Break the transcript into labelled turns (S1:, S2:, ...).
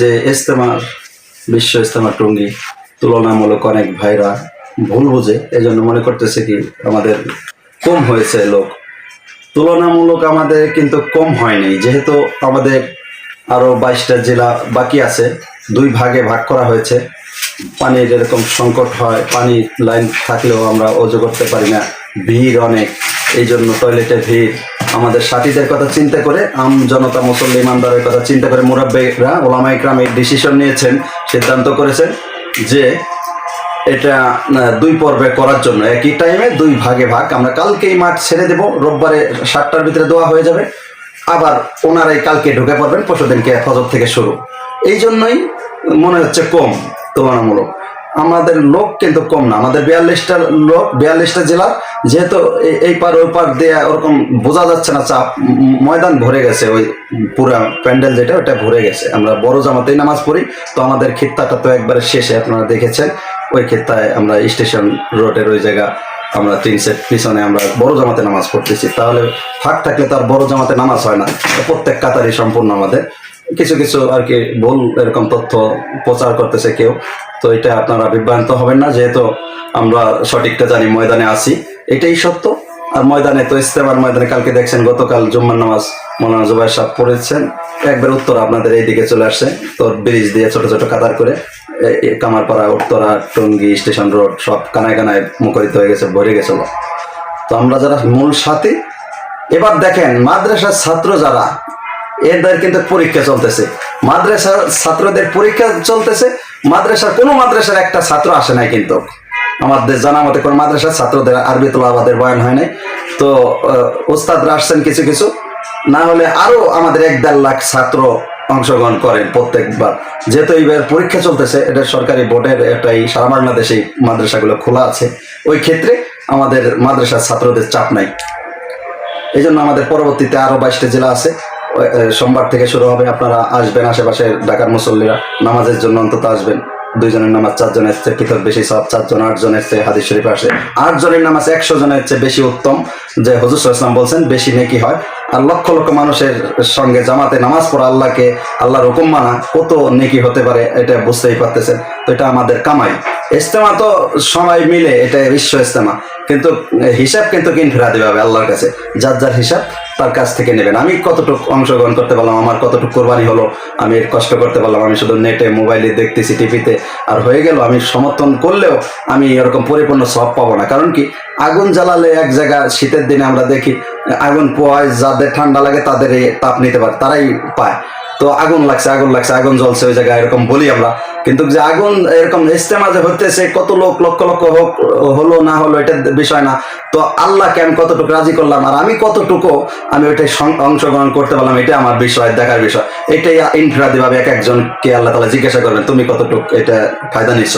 S1: যে ইস্তেমার বিশ্ব ইস্তেমা টঙ্গি তুলনামূলক অনেক ভাইরা ভুল বুঝে। এই জন্য মনে করতেছে কি, আমাদের কম হয়েছে লোক। তুলনামূলক আমাদের কিন্তু কম হয়নি যেহেতু আমাদের আরও বাইশটা জেলা বাকি আছে, দুই ভাগে ভাগ করা হয়েছে। পানির এরকম সংকট হয়, পানি লাইন থাকলেও আমরা অজু করতে পারি না। ভিড় অনেক এই জন্য টয়লেটে ভিড়। আমাদের সাথীদের কথা চিন্তা করে, আম জনতা মুসল্লি ইমানদারের কথা চিন্তা করে মুরাব্বেকরা ওলামাই গ্রামে ডিসিশন নিয়েছেন, সিদ্ধান্ত করেছেন যে এটা দুই পর্বে করার জন্য। একই টাইমে দুই ভাগে ভাগ। আমরা কালকেই মাঠ ছেড়ে দেব, রোববারে সাতটার ভিতরে দেওয়া হয়ে যাবে। আবার ওনারাই কালকে ঢুকে পড়বেন, পরশুদিনকে ফজর থেকে শুরু। এই জন্যই মনে হচ্ছে কম তুলনামূলক। আমাদের লোক কিন্তু কম না। আমাদের বিয়াল্লিশটা লোক, বিয়াল্লিশটা জেলা, যেহেতু এই পার ওই পার দিয়ে ওরকম বোঝা যাচ্ছে না, চাপ ময়দান ভরে গেছে ওই পুরা প্যান্ডেল যেটা, ওটা ভরে গেছে। আমরা বড় জামাতেই নামাজ পড়ি, তো আমাদের খিত্তাটা তো একবারে শেষে, আপনারা দেখেছেন, ওই ক্ষেত্রায় আমরা স্টেশন রোডের ওই জায়গা, আমরা তিন সেট পিছনে আমরা বড় জামাতে নামাজ পড়তেছি। তাহলে ফাঁক থাকলে তার বড় জামাতে নামাজ হয় না। প্রত্যেক কাতারই সম্পূর্ণ আমাদের। কিছু কিছু আর কি ভুল এরকম তথ্য প্রচার করতেছে কেউ। তো এটা আপনারা বিভ্রান্ত হবেন না, যেহেতু আমরা সঠিকটা জানি, ময়দানে আছি। এটাই সত্য। আর ময়দানে তো ইস্তেমার ময়দানে কালকে দেখছেন, গতকাল জুম্মার নামাজ মৌলানা জুবাইর সাহেব পড়েছেন। একবার উত্তর আপনাদের এই দিকে চলে আসছে তো ব্রিজ দিয়ে ছোট ছোট কাতার করে। কামারপাড়া, উত্তরা, টঙ্গী, স্টেশন রোড, সব কানায় কানায় মুখরিত হয়ে গেছে, ভরে গেছিল তো আমরা যারা মূল সাথী, এবার দেখেন, মাদ্রাসার ছাত্র যারা এদের কিন্তু পরীক্ষা চলতেছে। মাদ্রাসার ছাত্রদের পরীক্ষা চলতেছে। মাদ্রাসার কোনো মাদ্রাসার একটা ছাত্র আসে নাই কিন্তু। আমাদের জানা মতে কোনো মাদ্রাসার ছাত্রদের আরবি তোলাবাদের বয়ান হয় নাই। তো ওস্তাদরা আসছেন কিছু কিছু। না হলে আরও আমাদের এক দেড় লাখ ছাত্র অংশগ্রহণ করেন প্রত্যেকবার। যেহেতু এইবার পরীক্ষা চলতেছে, এটা সরকারি বোর্ডের এটাই সারা বাংলাদেশে মাদ্রাসাগুলো খোলা আছে। ওই ক্ষেত্রে আমাদের মাদ্রাসার ছাত্রদের চাপ নাই। এই আমাদের পরবর্তীতে আরও বাইশটা জেলা আছে। সোমবার থেকে শুরু হবে। আপনারা আসবেন আশেপাশে ঢাকার মুসল্লিরা। নামাজের জন্য অন্তত আসবেন। দুইজনের নামাজ, চারজন এসছে পৃথক বেশি সব। চারজন, আটজন এসছে হাদিস শরীফ আসে। আটজনের নামাজ একশো জনের চেয়ে বেশি উত্তম। যে হজুর ইসলাম বলছেন, বেশি নেকি হয়। আর লক্ষ লক্ষ মানুষের সঙ্গে জামাতে নামাজ পড়া আল্লাহকে আল্লাহর হুকুম মানা কত নেকি হতে পারে এটা বুঝতেই পারতেছেন। তো এটা আমাদের কামাই। ইস্তেমা তো সবাই মিলে এটা বিশ্ব ইস্তেমা কিন্তু হিসাব কিন্তু কিন ফেরা দিবে হবে আল্লাহর কাছে। যার যার হিসাব তার কাছ থেকে নেবেন। আমি কতটুকু অংশগ্রহণ করতে পারলাম, আমার কতটুকু কোরবানি হলো, আমি কষ্ট করতে পারলাম, আমি শুধু নেটে মোবাইলে দেখতেছি টিভিতে আর হয়ে গেল, আমি সমর্থন করলেও আমি এরকম পরিপূর্ণ সব পাবো না। কারণ কি? আগুন জ্বালালে এক জায়গা, শীতের দিনে আমরা দেখি, আগুন পোয়ায় যাদের ঠান্ডা লাগে, তাদের তাপ নিতে পারে, তারাই পায়। তো আগুন লাগছে আগুন লাগছে, আগুন জ্বলছে ওই জায়গায়, এরকম বলি আমরা। কিন্তু যে আগুন এরকম ইস্তেমা যে হতেছে কত লোক, লক্ষ লক্ষ হোক, হলো না হলো, এটা বিষয় না। তো আল্লাহকে আমি কতটুকু রাজি করলাম, আর আমি কতটুকু আমি ওইটাই অংশগ্রহণ করতে পারলাম এটা আমার বিষয়, দেখার বিষয়। এটাই ইনফ্রাদিভাবে এক একজনকে আল্লাহ তালা জিজ্ঞাসা করবেন, তুমি কতটুকু এটা ফায়দা নিচ্ছ